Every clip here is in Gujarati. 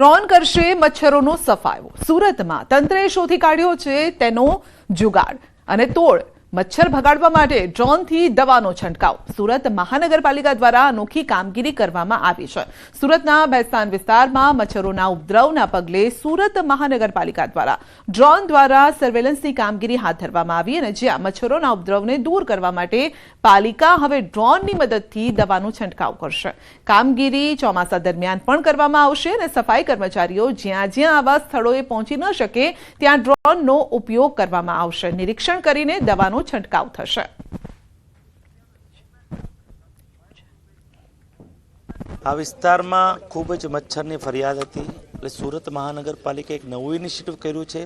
ડ્રોન કરશે મચ્છરોનો સફાયો. સુરતમાં તંત્રે શોધી કાઢ્યો છે તેનો જુગાડ અને તોડ. મચ્છર ભગાડવા માટે ડ્રોનથી દવાનો છંટકાવ. સુરત મહાનગરપાલિકા દ્વારા અનોખી કામગીરી કરવામાં આવી છે. સુરતના ભેસ્તાન વિસ્તારમાં મચ્છરોના ઉપદ્રવના પગલે સુરત મહાનગરપાલિકા દ્વારા ડ્રોન દ્વારા સર્વેલન્સની કામગીરી હાથ ધરવામાં આવી અને જ્યાં મચ્છરોના ઉપદ્રવને દૂર કરવા માટે પાલિકા હવે ડ્રોનની મદદથી દવાનો છંટકાવ કરશે. કામગીરી ચોમાસા દરમિયાન પણ કરવામાં આવશે અને સફાઈ કર્મચારીઓ જ્યાં જ્યાં આવા સ્થળોએ પહોંચી ન શકે ત્યાં ડ્રોનનો ઉપયોગ કરવામાં આવશે. નિરીક્ષણ કરીને દવાનો છંટકાવ થશે. આ વિસ્તારમાં ખૂબ જ મચ્છરની ફરિયાદ હતી. એટલે સુરત મહાનગરપાલિકાએ એક નવું ઇનિશિયેટિવ કર્યું છે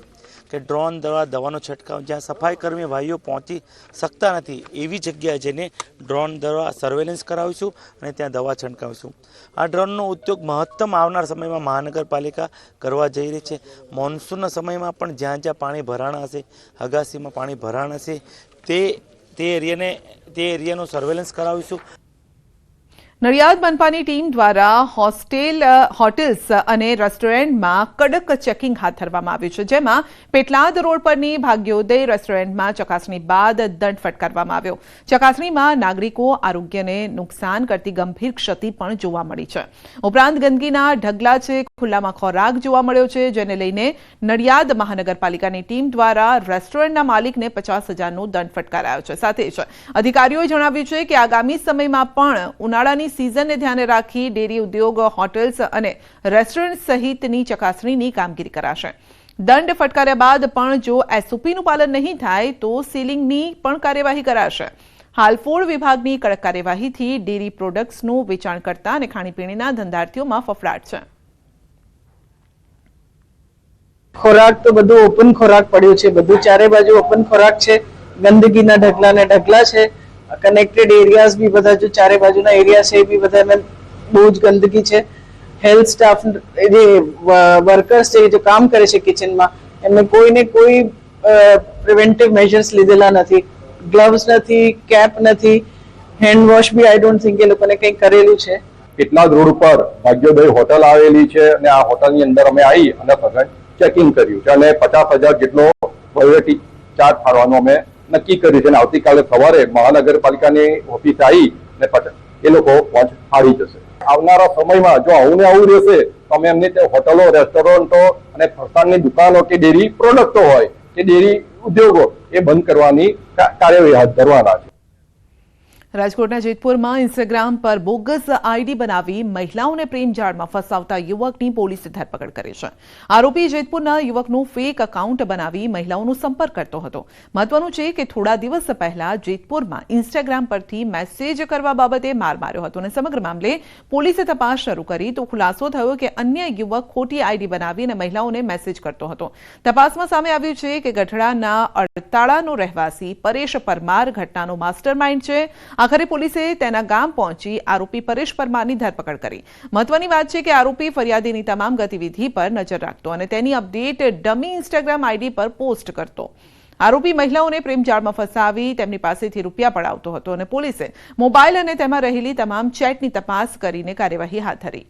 કે ડ્રોન દ્વારા દવાનો છંટકાવ. જ્યાં સફાઈ કર્મી ભાઈઓ પહોંચી શકતા નથી એવી જગ્યાએ જઈને ડ્રોન દ્વારા સર્વેલન્સ કરાવીશું અને ત્યાં દવા છંટકાવીશું. આ ડ્રોનનો ઉદ્યોગ મહત્તમ આવનાર સમયમાં મહાનગરપાલિકા કરવા જઈ રહી છે. મોન્સૂનના સમયમાં પણ જ્યાં જ્યાં પાણી ભરાણ હશે, અગાસીમાં પાણી ભરાણ હશે તે તે એરિયાને તે એરિયાનું સર્વેલન્સ કરાવીશું. નડિયાદ મનપાની ટીમ દ્વારા હોસ્ટેલ હોટેલ્સ અને રેસ્ટોરન્ટમાં કડક ચેકિંગ હાથ ધરવામાં આવ્યું છે. જેમાં પેટલાદ રોડ પરની ભાગ્યોદય રેસ્ટોરન્ટમાં ચકાસણી બાદ દંડ ફટકારવામાં આવ્યો. ચકાસણીમાં નાગરિકો આરોગ્યને નુકસાન કરતી ગંભીર ક્ષતિ પણ જોવા મળી છે. ઉપરાંત ગંદકીના ઢગલા છે, ખુલ્લામાં ખોરાક જોવા મળ્યો છે, જેને લઈને નડિયાદ મહાનગરપાલિકાની ટીમ દ્વારા રેસ્ટોરન્ટના માલિકને પચાસ હજારનો દંડ ફટકારાયો છે. સાથે જ અધિકારીઓએ જણાવ્યું છે કે આગામી સમયમાં પણ ઉનાળાની સિઝનને ધ્યાને રાખી ડેરી ઉદ્યોગ, હોટેલ્સ અને રેસ્ટોરન્ટ સહિતની ચકાસણીની કામગીરી કરાશે. દંડ ફટકાર્યા બાદ પણ જો એસઓપીનું પાલન નહીં થાય, તો સીલિંગની પણ કાર્યવાહી કરાશે. હાલ ફૂડ વિભાગની કડક કાર્યવાહીથી ડેરી પ્રોડક્ટ્સનું વેચાણ કરતા અને ખાણીપીણીના ધંધાર્થીઓમાં ફફડાટ છે. ખોરાક તો બધું ઓપન ખોરાક પડ્યું છે. બધું ચારે બાજુ ઓપન ખોરાક છે. ગંદકીના ઢગલા ને ઢગલા છે. કનેક્ટેડ એરિયાઝ બી બધા જો ચારે બાજુના એરિયા છે એ બી બધામાં બહુ જ ગંદકી છે. હેલ્થ સ્ટાફ જે વર્કર્સ છે જે કામ કરે છે કિચનમાં એમને કોઈને કોઈ પ્રિવેન્ટિવ મેજર્સ લીધેલા નથી. ગ્લવ્સ નથી કેપ નથી hand wash be I don't think એ લોકોને કંઈ કરેલું છે. કેટલાક રોડ ઉપર ભાગ્યોદય હોટલ આવેલી છે અને આ હોટલની અંદર અમે આવી અને ચેકિંગ કર્યું છે અને પચાસ હજાર જેટલો વહીવટી ચાર્જ ફાળવાનો અમે નક્કી કર્યું છે અને આવતીકાલે સવારે મહાનગરપાલિકાની ઓફિસ આવી અને પટેલ એ લોકો પહોંચ ફાળી જશે. આવનારા સમયમાં જો આવું ને આવું રહેશે, તો અમે એમની તે હોટલો, રેસ્ટોરન્ટો અને ફરસાણની દુકાનો કે ડેરી પ્રોડક્ટો હોય, કે ડેરી ઉદ્યોગો, એ બંધ કરવાની કાર્યવાહી હાથ ધરવાના છે. રાજકોટના જેતપુરમાં ઇન્સ્ટાગ્રામ પર બોગસ આઈડી બનાવી મહિલાઓને પ્રેમ જાળમાં ફસાવતા યુવકની પોલીસે ધરપકડ કરી છે. આરોપી જેતપુરના યુવકનું ફેક એકાઉન્ટ બનાવી મહિલાઓનો સંપર્ક કરતો હતો. મહત્વનું છે કે થોડા દિવસ પહેલા જેતપુરમાં ઇન્સ્ટાગ્રામ પરથી મેસેજ કરવા બાબતે માર માર્યો હતો અને સમગ્ર મામલે પોલીસે તપાસ શરૂ કરી તો ખુલાસો થયો કે અન્ય યુવક ખોટી આઈડી બનાવી અને મહિલાઓને મેસેજ કરતો હતો. તપાસમાં સામે આવ્યું છે કે ગઢડાના અડતાળાનો રહેવાસી પરેશ પરમાર ઘટનાનો માસ્ટરમાઇન્ડ છે. આખરે પોલીસે તેના ગામ પહોંચી આરોપી પરેશ પરમારની ધરપકડ કરી. મહત્વની વાત છે કે આરોપી ફરિયાદીની તમામ ગતિવિધિ પર નજર રાખતો અને તેની અપડેટ ડમી ઇન્સ્ટાગ્રામ આઈડી પર પોસ્ટ કરતો. આરોપી મહિલાઓને પ્રેમજાળમાં ફસાવી તેમની પાસેથી રૂપિયા પડાવતો હતો અને પોલીસે મોબાઈલ અને તેમાં રહેલી તમામ ચેટની તપાસ કરીને કાર્યવાહી હાથ ધરી.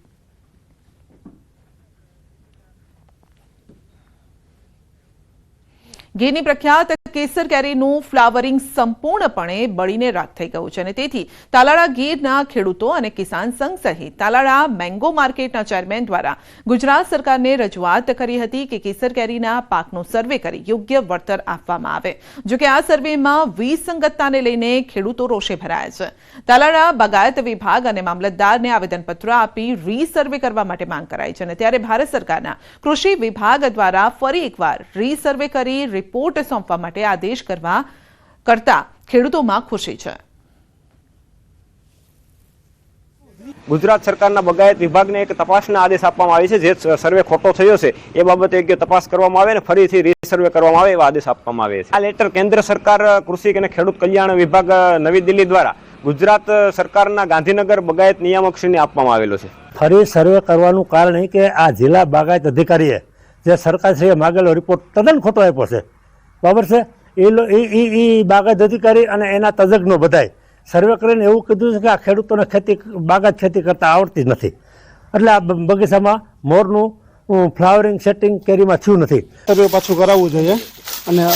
ગીરની પ્રખ્યાત કેસર કેરીનું ફ્લાવરિંગ સંપૂર્ણપણે બળીને રાખ થઈ ગયું છે અને તેથી તાલાળા ગીરના ખેડૂતો અને કિસાન સંઘ સહિત તાલાળા મેંગો માર્કેટના ચેરમેન દ્વારા ગુજરાત સરકારને રજૂઆત કરી હતી કે કેસર કેરીના પાકનો સર્વે કરી યોગ્ય વળતર આપવામાં આવે. જોકે આ સર્વેમાં વિસંગતતાને લઈને ખેડૂતો રોષે ભરાયા છે. તાલાળા બાગાયત વિભાગ અને મામલતદારને આવેદનપત્ર આપી રીસર્વે કરવા માટે માંગ કરાઈ છે અને ત્યારે ભારત સરકારના કૃષિ વિભાગ દ્વારા ફરી એકવાર રીસર્વે કરી રિપોર્ટ સોંપવા માટે આદેશ કરવા કરતા ખેડૂતોમાં ખુશી છે. ગુજરાત સરકારના બગાયત વિભાગને એક તપાસના આદેશ આપવામાં આવે છે જે સર્વે ખોટો થયો છે એ બાબતે યોગ્ય તપાસ કરવામાં આવે અને ફરીથી રીસર્વે કરવામાં આવે એવા આદેશ આપવામાં આવે છે. આ લેટર કેન્દ્ર સરકાર કૃષિ અને ખેડૂત કલ્યાણ વિભાગ નવી દિલ્હી દ્વારા ગુજરાત સરકારના ગાંધીનગર બગાયત નિયામકશ્રીને આપવામાં આવેલો છે. ફરી સર્વે કરવાનું કારણ એ કે આ જિલ્લા બાગાયત અધિકારીએ જે સરકારશ્રીએ માગેલો રિપોર્ટ તદ્દન ખોટો આપ્યો છે. બરાબર છે? એ એ એ બાગાયત અધિકારી અને એના તજજ્ઞો બધાય. સર્વે કરીને એવું કીધું છે કે આ ખેડૂતોને ખેતી બાગાયત ખેતી કરતા આવડતી જ નથી. એટલે આ બ- બગીચામાં મોરનું ફ્લાવરિંગ સેટિંગ કેરીમાં થયું નથી. સર્વે પાછું કરાવવું જોઈએ અને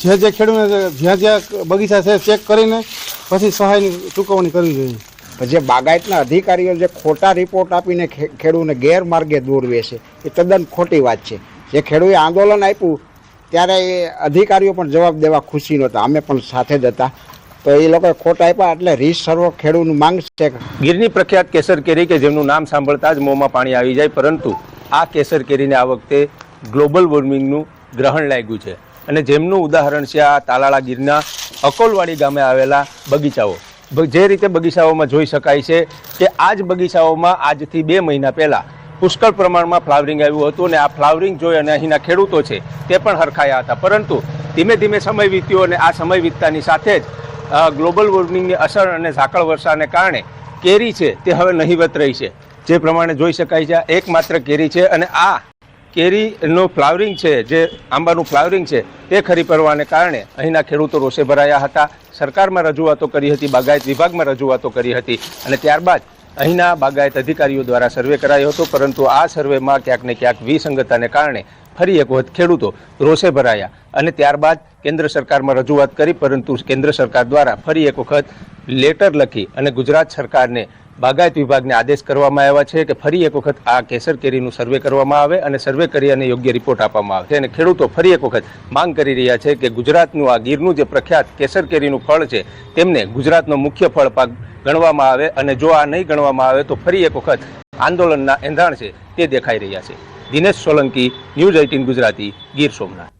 જે જે ખેડૂતને જ્યાં જ્યાં બગીચા છે ચેક કરીને પછી સહાયની ચૂકવણી કરવી જોઈએ. જે બાગાયતના અધિકારીઓ જે ખોટા રિપોર્ટ આપીને ખેડૂતને ગેરમાર્ગે દોરવે છે એ તદ્દન ખોટી વાત છે. જે ખેડૂએ આંદોલન આપ્યું ત્યારે એ અધિકારીઓ પણ જવાબ દેવા ખુશી નહોતા. અમે પણ સાથે જ હતા. તો એ લોકોએ ખોટા આપ્યા એટલે રીસ સર્વ ખેડૂતનું માંગ છે. ગીરની પ્રખ્યાત કેસર કેરી કે જેમનું નામ સાંભળતા જ મોંમાં પાણી આવી જાય, પરંતુ આ કેસર કેરીને આ વખતે ગ્લોબલ વોર્મિંગનું ગ્રહણ લાગ્યું છે. અને જેમનું ઉદાહરણ છે આ તાલાળા ગીરના અકોલવાડી ગામે આવેલા બગીચાઓ. જે રીતે બગીચાઓમાં જોઈ શકાય છે કે આ જ બગીચાઓમાં આજથી બે મહિના પહેલાં પુષ્કળ પ્રમાણમાં ફ્લાવરિંગ આવ્યું હતું અને આ ફ્લાવરિંગ જોઈ અને અહીંના ખેડૂતો છે તે પણ હરખાયા હતા. પરંતુ ધીમે ધીમે સમય વીત્યો અને આ સમય વીતતાની સાથે જ ગ્લોબલ વોર્મિંગની અસર અને ઝાકળ વર્ષાને કારણે કેરી છે તે હવે નહીવત રહી છે. જે પ્રમાણે જોઈ શકાય છે એકમાત્ર કેરી છે અને આ કેરીનું ફ્લાવરિંગ છે, જે આંબાનું ફ્લાવરિંગ છે તે ખરી પડવાને કારણે અહીંના ખેડૂતો રોષે ભરાયા હતા. સરકારમાં રજૂઆતો કરી હતી, બાગાયત વિભાગમાં રજૂઆતો કરી હતી અને ત્યારબાદ અહીંના બાગાયત અધિકારીઓ દ્વારા સર્વે કરાયો હતો, પરંતુ આ સર્વેમાં ક્યાંક ને ક્યાંક વિસંગતતાને કારણે ફરી એક વખત ખેડૂતો રોષે ભરાયા અને ત્યારબાદ કેન્દ્ર સરકારમાં રજૂઆત કરી, પરંતુ કેન્દ્ર સરકાર દ્વારા ફરી એક વખત લેટર લખી અને ગુજરાત સરકારને બાગાયત વિભાગને આદેશ કરવામાં આવ્યા છે કે ફરી એક વખત આ કેસર કેરીનું સર્વે કરવામાં આવે અને સર્વે કરી અને યોગ્ય રિપોર્ટ આપવામાં આવે છે. અને ખેડૂતો ફરી એક વખત માંગ કરી રહ્યા છે કે ગુજરાતનું આ ગીરનું જે પ્રખ્યાત કેસર કેરીનું ફળ છે, તેમને ગુજરાતનો મુખ્ય ફળ પાક ગણવામાં આવે અને જો આ નહીં ગણવામાં આવે તો ફરી એક વખત આંદોલનના એંધાણ છે તે દેખાઈ રહ્યા છે. Dinesh Solanki, news eighteen Gujarati, Gir Somnath.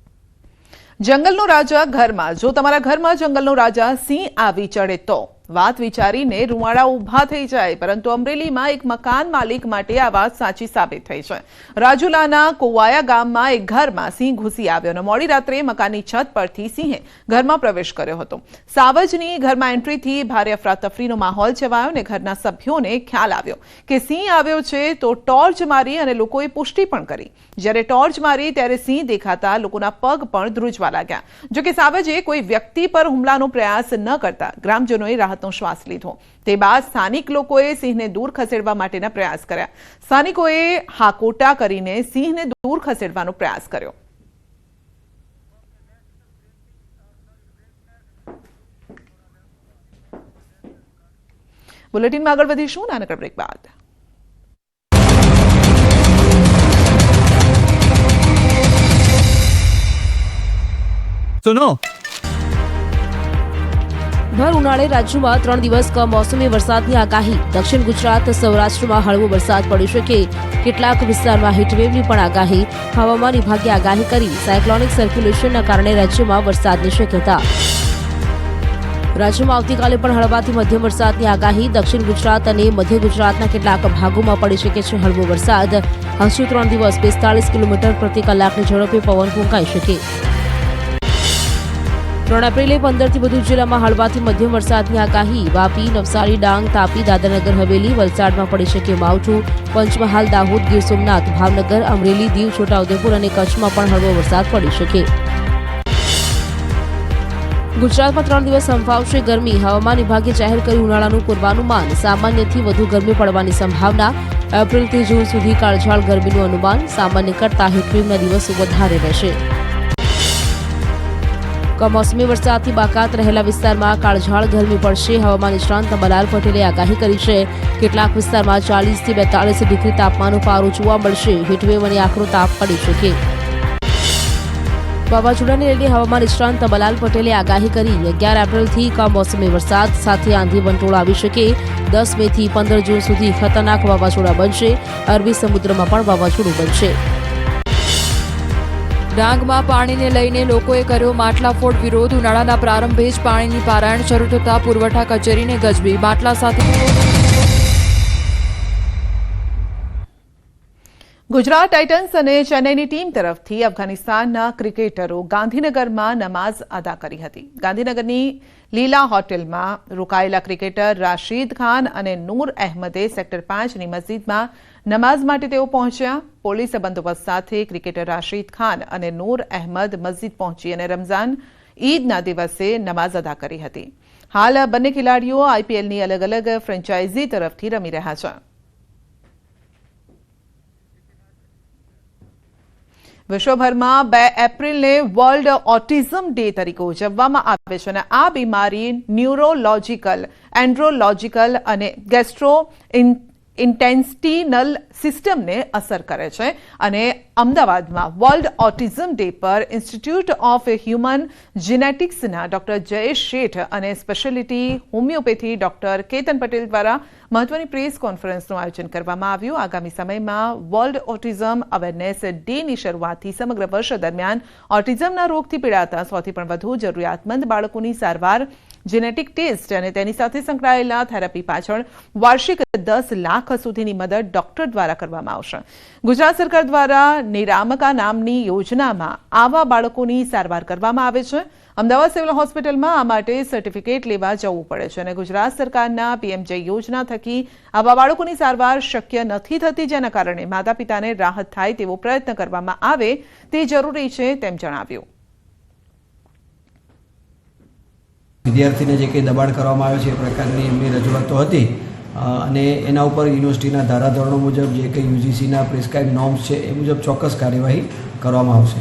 જંગલનો રાજા ઘરમાં, જો તમારા ઘરમાં જંગલનો રાજા સિંહ આવી ચડે તો? વાત વિચારીને રૂવાડા ઊભા થઈ જાય, પરંતુ અમરેલીમાં એક મકાન માલિક માટે આ વાત સાચી સાબિત થઈ છે. રાજુલાના કોવાયા ગામમાં એક ઘરમાં સિંહ ઘૂસી આવ્યો અને મોડી રાત્રે મકાનની છત પરથી સિંહે ઘરમાં પ્રવેશ કર્યો હતો. સાવજની ઘરમાં એન્ટ્રીથી ભારે અફરાતફરીનો માહોલ છવાયો અને ઘરના સભ્યોને ખ્યાલ આવ્યો કે સિંહ આવ્યો છે તો ટોર્ચ મારી અને લોકોએ પુષ્ટિ પણ કરી. જ્યારે ટોર્ચ મારી ત્યારે સિંહ દેખાતા લોકોના પગ પણ ધ્રુજવા લાગ્યા. જોકે સાવજે કોઈ વ્યક્તિ પર હુમલાનો પ્રયાસ ન કરતા ગ્રામજનોએ રાહતનો શ્વાસ લીધો તે બાદ સ્થાનિક લોકોએ સિંહને દૂર ખસેડવા માટેના પ્રયાસ કર્યા સ્થાનિકોએ હાકોટા કરીને સિંહને દૂર ખસેડવાનો પ્રયાસ કર્યો બુલેટિનમાં આગળ વધીશું નાનકડા બ્રેક બાદ સુનો ભર ઉનાળે રાજ્યમાં ત્રણ દિવસ કમોસમી વરસાદની આગાહી. દક્ષિણ ગુજરાત, સૌરાષ્ટ્રમાં હળવો વરસાદ પડી શકે કેટલાક વિસ્તારમાં હીટવેવની પણ આગાહી. હવામાન વિભાગે આગાહી કરી સાયક્લોનિક સર્ક્યુલેશનના કારણે રાજ્યમાં વરસાદની શક્યતા. રાજ્યમાં આવતીકાલે પણ હળવાથી મધ્યમ વરસાદની આગાહી. દક્ષિણ ગુજરાત અને મધ્ય ગુજરાતના કેટલાક ભાગોમાં પડી શકે છે હળવો વરસાદ. હજુ ત્રણ દિવસ પિસ્તાળીસ કિલોમીટર પ્રતિ કલાકની ઝડપે પવન ફૂંકાઈ શકે. ત્રણ એપ્રિલે પંદરથી વધુ જિલ્લામાં હળવાથી મધ્યમ વરસાદની આગાહી. વાપી, નવસારી, ડાંગ, તાપી, દાદરનગર, હવેલી વલસાડમાં પડી શકે માવઠું. પંચમહાલ, દાહોદ, ગીર સોમનાથ, ભાવનગર, અમરેલી, દીવ છોટાઉદેપુર અને કચ્છમાં પણ હળવો વરસાદ પડી શકે. ગુજરાતમાં ત્રણ દિવસ સંભાવશે ગરમી. હવામાન વિભાગે જાહેર કર્યું ઉનાળાનું પૂર્વાનુમાન. સામાન્યથી વધુ ગરમી પડવાની સંભાવના. એપ્રિલથી જૂન સુધી કાળઝાળ ગરમીનું અનુમાન. સામાન્ય કરતાં હિટવેવના દિવસો વધારે રહેશે. કમોસમી વરસાદથી બાકાત રહેલા વિસ્તારમાં કાળઝાળ ગરમી પડશે. હવામાન નિષ્ણાંત અંબાલાલ પટેલે આગાહી કરી છે. કેટલાક વિસ્તારમાં ચાલીસથી બેતાળીસ ડિગ્રી તાપમાનનું પારો જોવા મળશે. હીટવેવ અને આકરો તાપ પડી શકે. વાવાઝોડાને લઈને હવામાન નિષ્ણાંત અંબાલાલ પટેલે આગાહી કરી. અગિયાર એપ્રિલથી કમોસમી વરસાદ, સાથે આંધી વંટોળ આવી શકે. દસ મેથી પંદર જૂન સુધી ખતરનાક વાવાઝોડા બનશે. અરબી સમુદ્રમાં પણ વાવાઝોડું બનશે. ડાંગમાં પાણીને લઈને લોકોએ કર્યો માટલા ફોડ વિરોધ. ઉનાળાના પ્રારંભે જ પાણીની પારાયણ શરૂ થતા પુરવઠા કચેરીને ગજબી. માટલા સાથે ગુજરાત ટાઇટન્સ અને ચેન્નઈની ટીમ તરફથી અફઘાનિસ્તાનના ક્રિકેટરો ગાંધીનગરમાં નમાઝ અદા કરી હતી. ગાંધીનગરની લીલા હોટેલમાં રોકાયેલા ક્રિકેટર રાશીદ ખાન અને નૂર અહેમદે સેક્ટર પાંચની મસ્જિદમાં નમાઝ માટે તેઓ પહોંચ્યા. પોલીસ બંદોબસ્ત સાથે ક્રિકેટર રાશિદ ખાન અને નૂર અહેમદ મસ્જિદ પહોંચી અને રમઝાન ઈદના દિવસે નમાઝ અદા કરી હતી. હાલ બંને ખેલાડીઓ આઈપીએલની અલગ અલગ ફ્રેન્ચાઇઝી તરફથી રમી રહ્યા છે. વિશ્વભરમાં બે એપ્રિલને વર્લ્ડ ઓટિઝમ ડે તરીકે ઉજવવામાં આવે છે અને આ બીમારી ન્યુરોલોજીકલ, એન્ડ્રોલોજીકલ અને ગેસ્ટ્રો ઇન્ટેન્સ્ટિનલ સિસ્ટમને અસર કરે છે અને અમદાવાદમાં વર્લ્ડ ઓટિઝમ ડે પર ઇન્સ્ટિટ્યૂટ ઓફ હ્યુમન જીનેટિક્સના ડોક્ટર જયેશ શેઠ અને speciality homeopathy doctor Ketan Patel દ્વારા મહત્વની પ્રેસ કોન્ફરન્સનું આયોજન કરવામાં આવ્યું. આગામી સમયમાં વર્લ્ડ ઓટિઝમ અવેરનેસ ડેની શરૂઆતથી સમગ્ર વર્ષ દરમિયાન ઓટિઝમના રોગથી પીડાતા સૌથી પણ વધુ જરૂરિયાતમંદ બાળકોની સારવાર જેનેટિક ટેસ્ટ અને તેની સાથે સંકળાયેલા થેરાપી પાછળ વાર્ષિક દસ લાખ સુધીની મદદ ડોક્ટર દ્વારા કરવામાં આવશે. ગુજરાત સરકાર દ્વારા નિરામકા નામની યોજનામાં આવા બાળકોની સારવાર કરવામાં આવે છે. અમદાવાદ સિવિલ હોસ્પિટલમાં આ માટે સર્ટિફિકેટ લેવા જવું પડે છે અને ગુજરાત સરકારના પીએમજે યોજના થકી આવા બાળકોની સારવાર શક્ય નથી થતી જેના કારણે માતા પિતાને રાહત થાય તેવો પ્રયત્ન કરવામાં આવે તે જરૂરી છે તેમ જણાવ્યું. વિદ્યાર્થીને જે કંઈ દબાણ કરવામાં આવે છે એ પ્રકારની એમની રજૂઆતો હતી. અને એના ઉપર યુનિવર્સિટીના ધારાધોરણો મુજબ જે કંઈ યુજીસીના પ્રિસ્ક્રાઇબ નોર્મ્સ છે એ મુજબ ચોક્કસ કાર્યવાહી કરવામાં આવશે.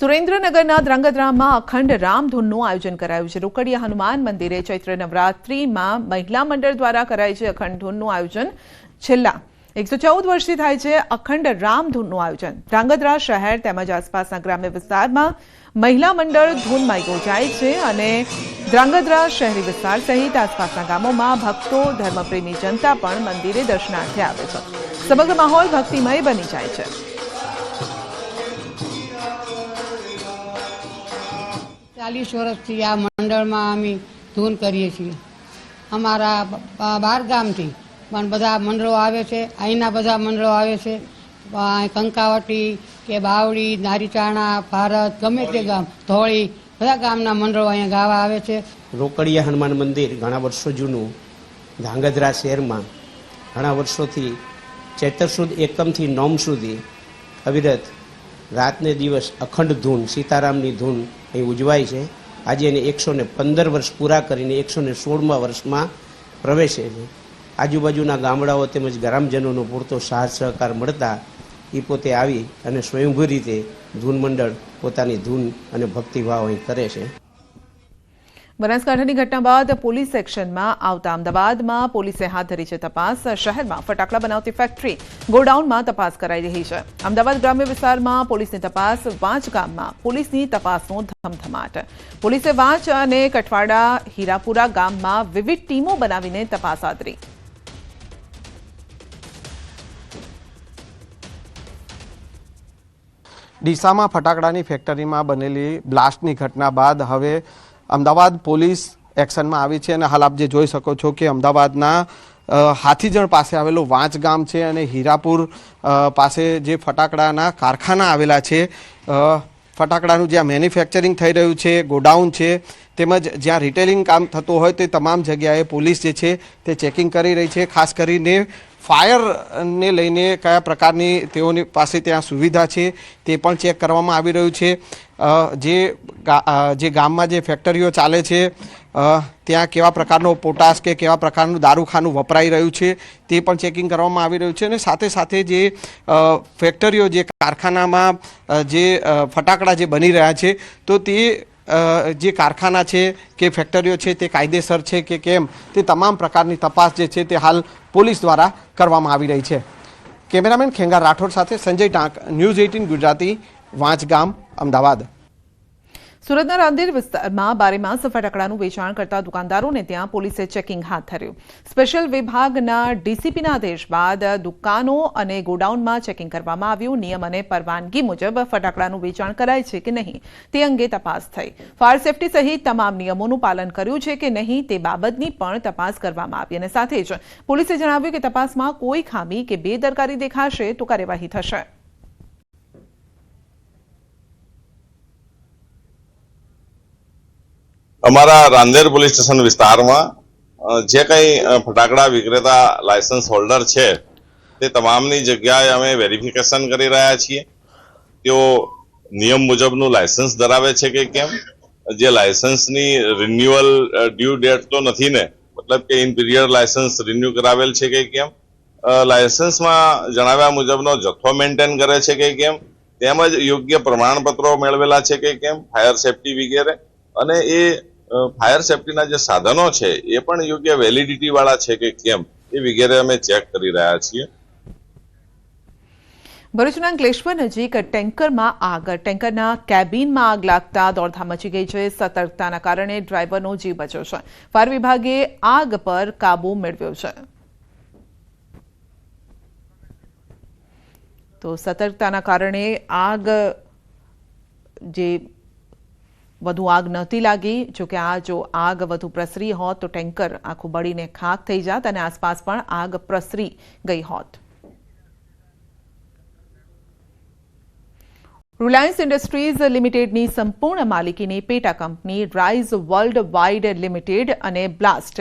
સુરેન્દ્રનગરના ધ્રાંગધ્રામાં અખંડ રામધૂનનું આયોજન કરાયું છે. રોકડિયા હનુમાન મંદિરે ચૈત્ર નવરાત્રિમાં મહિલા મંડળ દ્વારા કરાય છે અખંડ ધૂનનું આયોજન. છેલ્લા એકસો ચૌદ વર્ષથી થાય છે અખંડ રામધૂનનું આયોજન. ધ્રાંગધ્રા શહેર તેમજ આસપાસના ગ્રામ્ય વિસ્તારમાં મહિલા મંડળ ધૂનમાં યોજાય છે અને ધ્રાંગધ્રા શહેરી વિસ્તાર સહિત આસપાસના ગામોમાં ભક્તો, ધર્મપ્રેમી જનતા પણ મંદિરે દર્શનાર્થે આવે છે. સમગ્ર માહોલ ભક્તિમય બની જાય છે. ચાલીસ વર્ષથી આ મંડળમાં અમે ધૂન કરીએ છીએ. અમારા બાર ગામથી પણ બધા મંડળો આવે છે, અહીંના બધા મંડળો આવે છે. કંકાવટી કે બાવડી નારીચાણા, ભારત, ગમે તે ગામ, ધોળી, બધા ગામના મંડળો અહીંયા ગાવા આવે છે. રોકડિયા હનુમાન મંદિર ઘણા વર્ષો જૂનું, ધાંગધ્રા શહેરમાં ઘણા વર્ષોથી ચેતર સુદ એકમથી નોમ સુધી અવિરત રાતને દિવસ અખંડ ધૂન, સીતારામની ધૂન અહીં ઉજવાય છે. આજે એને એકસો ને પંદર વર્ષ પૂરા કરીને એકસો ને સોળમા વર્ષમાં પ્રવેશે છે. આજુબાજુના ગામડાઓ તેમજ ગ્રામજનોનો પૂરતો સાથ સહકાર મળતા એ પોતે આવી અને સ્વયંભૂ રીતે ધૂન મંડળ પોતાની ધૂન અને ભક્તિભાવ અહીં કરે છે. બનાસકાંઠાની ઘટના બાદ પોલીસ સેક્શનમાં આવતા અમદાવાદમાં પોલીસે હાથ ધરી છે તપાસ. શહેરમાં ફટાકડા બનાવતી ફેક્ટરી ગોડાઉનમાં તપાસ કરાઈ રહી છે. અમદાવાદ ગ્રામ્ય વિસ્તારમાં પોલીસની તપાસ વાંચ ગામમાં પોલીસની તપાસનો ધમધમાટ. પોલીસે વાંચ અને કઠવાડા હીરાપુરા ગામમાં વિવિધ ટીમો બનાવીને તપાસ આદરી ડીસામાં ફટાકડાની ફેક્ટરીમાં બનેલી બ્લાસ્ટની ઘટના બાદ હવે અમદાવાદ પોલીસ એક્શનમાં આવી છે અને હાલ આપ જે જોઈ શકો છો કે અમદાવાદના હાથીજણ પાસે આવેલું વાંચ ગામ છે અને હીરાપુર પાસે જે ફટાકડાના કારખાના આવેલા છે ફટાકડાનું જ્યાં મેન્યુફેક્ચરિંગ થઈ રહ્યું છે, ગોડાઉન છે, તેમજ જ્યાં રિટેલિંગ કામ થતું હોય તે તમામ જગ્યાએ પોલીસ જે છે તે ચેકિંગ કરી રહી છે. ખાસ કરીને ફાયરને લઈને કયા પ્રકારની તેઓની પાસે ત્યાં સુવિધા છે તે પણ ચેક કરવામાં આવી રહ્યું છે. જે ગામમાં જે ફેક્ટરીઓ ચાલે છે ત્યાં કેવા પ્રકારનો પોટાશ કે કેવા પ્રકારનું દારૂખાનું વપરાઈ રહ્યું છે તે પણ ચેકિંગ કરવામાં આવી રહ્યું છે અને સાથે સાથે જે ફેક્ટરીઓ જે કારખાનામાં જે ફટાકડા જે બની રહ્યા છે, તો તે જે કારખાના છે કે ફેક્ટરીઓ છે તે કાયદેસર છે કે કેમ, તે તમામ પ્રકારની તપાસ જે છે તે હાલ પોલીસ દ્વારા કરવામાં આવી રહી છે. કેમેરામેન ખેંગાર રાઠોડ સાથે સંજય ટાંક, ન્યૂઝ એઇટીન ગુજરાતી, વાંચગામ, અમદાવાદ. સુરતના રાંદેર વિસ્તારમાં બારેમાસ ફટાકડાનું વેચાણ કરતા દુકાનદારોને ત્યાં પોલીસે ચેકિંગ હાથ ધર્યું. સ્પેશિયલ વિભાગના ડીસીપીના આદેશ બાદ દુકાનો અને ગોડાઉનમાં ચેકિંગ કરવામાં આવ્યું. નિયમ અને પરવાનગી મુજબ ફટાકડાનું વેચાણ કરાય છે કે નહીં તે અંગે તપાસ થઈ. ફાયર સેફટી સહિત તમામ નિયમોનું પાલન કર્યું છે કે નહીં તે બાબતની પણ તપાસ કરવામાં આવી અને સાથે જ પોલીસે જણાવ્યું કે તપાસમાં કોઈ ખામી કે બેદરકારી દેખાશે તો કાર્યવાહી થશે. અમારા રાંદેર પોલીસ સ્ટેશન વિસ્તારમાં જે કંઈ ફટાકડા વિક્રેતા લાયસન્સ હોલ્ડર છે, તે તમામની જગ્યાએ અમે વેરિફિકેશન કરી રહ્યા છીએ. તેઓ નિયમ મુજબનું લાયસન્સ ધરાવે છે કે કેમ? જે લાયસન્સની રિન્યુઅલ ડ્યુ ડેટ તો નથી ને, મતલબ કે ઇન પિરિયડ લાયસન્સ રિન્યુ કરાવેલ છે કે કેમ? લાયસન્સમાં જણાવ્યા મુજબનો જથ્થો મેન્ટેન કરે છે કે કેમ? તેમજ યોગ્ય પ્રમાણપત્રો મેળવેલા છે કે કેમ? ફાયર સેફટી વગેરે. અને એ ફાયર સેફટીના જે સાધનો છે, એ પણ યોગ્ય વેલિડિટી વાળા છે કે કેમ? એ વગેરે અમે ચેક કરી રહ્યા છીએ. ભરૂચના અંકલેશ્વર નજીક ટેન્કરમાં આગ, ટેન્કરના કેબિનમાં આગ લાગતા દોડધામ મચી ગઈ છે. સતર્કતાના કારણે ડ્રાઈવરનો જીવ બચ્યો છે. ફાયર વિભાગે આગ પર કાબુ મેળવ્યો છે. તો સતર્કતાના કારણે આગ જે વધુ આગ નહોતી લાગી. જોકે આ જો આગ વધુ પ્રસરી હોત તો ટેન્કર આખું બળીને ખાક થઈ જાત અને આસપાસ પણ આગ પ્રસરી ગઈ હોત. રિલાયન્સ ઇન્ડસ્ટ્રીઝ લિમિટેડની સંપૂર્ણ માલિકીની પેટા company Rise World Wide Limited અને બ્લાસ્ટ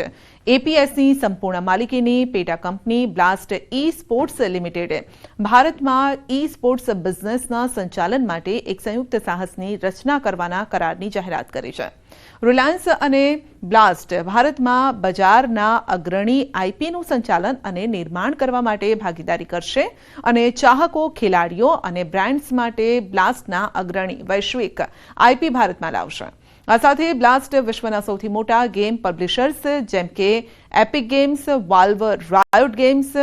એપીએસની સંપૂર્ણ માલિકીની પેટા કંપની બ્લાસ્ટ ઈ સ્પોર્ટ્સ લિમિટેડે. ભારતમાં ઈ સ્પોર્ટ્સ બિઝનેસના સંચાલન માટે એક સંયુક્ત સાહસની રચના કરવાના કરારની જાહેરાત કરી છે. રિલાયન્સ અને બ્લાસ્ટ ભારતમાં બજારના અગ્રણી આઈપીનું સંચાલન અને નિર્માણ કરવા માટે ભાગીદારી કરશે અને ચાહકો, ખેલાડીઓ અને બ્રાન્ડ્સ માટે બ્લાસ્ટના અગ્રણી વૈશ્વિક આઈપી ભારતમાં લાવશે. આ સાથે બ્લાસ્ટ વિશ્વના સૌથી મોટા ગેમ પબ્લિશર્સ, જેમ કે Epic Games, Valve Riot Games,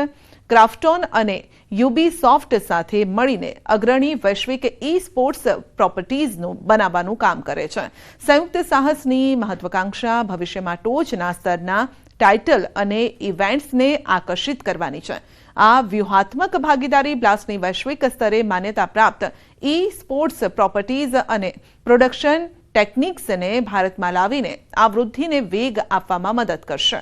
Krafton અને યુબી સોફ્ટ સાથે મળીને અગ્રણી વૈશ્વિક ઈ સ્પોર્ટ્સ પ્રોપર્ટીઝનું બનાવવાનું કામ કરે છે. સંયુક્ત સાહસની મહત્વાકાંક્ષા ભવિષ્યમાં ટોચના સ્તરના ટાઇટલ અને ઇવેન્ટ્સને આકર્ષિત કરવાની છે. આ વ્યૂહાત્મક ભાગીદારી બ્લાસ્ટની વૈશ્વિક સ્તરે માન્યતા પ્રાપ્ત ઈ સ્પોર્ટ્સ પ્રોપર્ટીઝ અને પ્રોડક્શન ટેકનિક્સને ભારતમાં લાવીને આ વૃદ્ધિને વેગ આપવામાં મદદ કરશે.